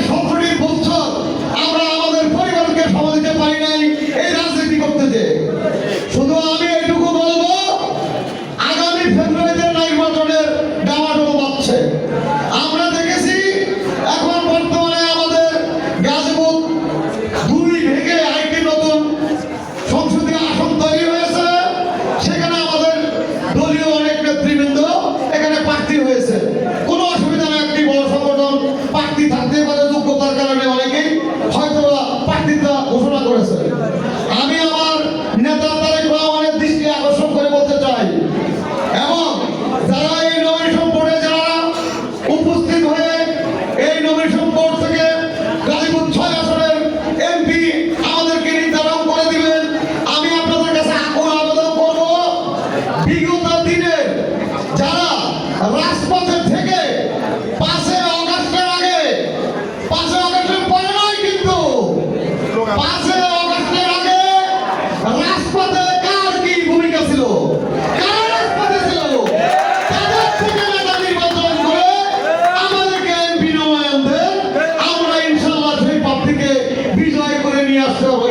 সব রাজপথে কার কি ভূমিকা ছিল? কার রাজপথে ছিল? তাদের আমাদেরকে এমপি নবায়ন আমরা ইনশাল্লাহ থেকে বিজয় করে নিয়ে আসতে হবে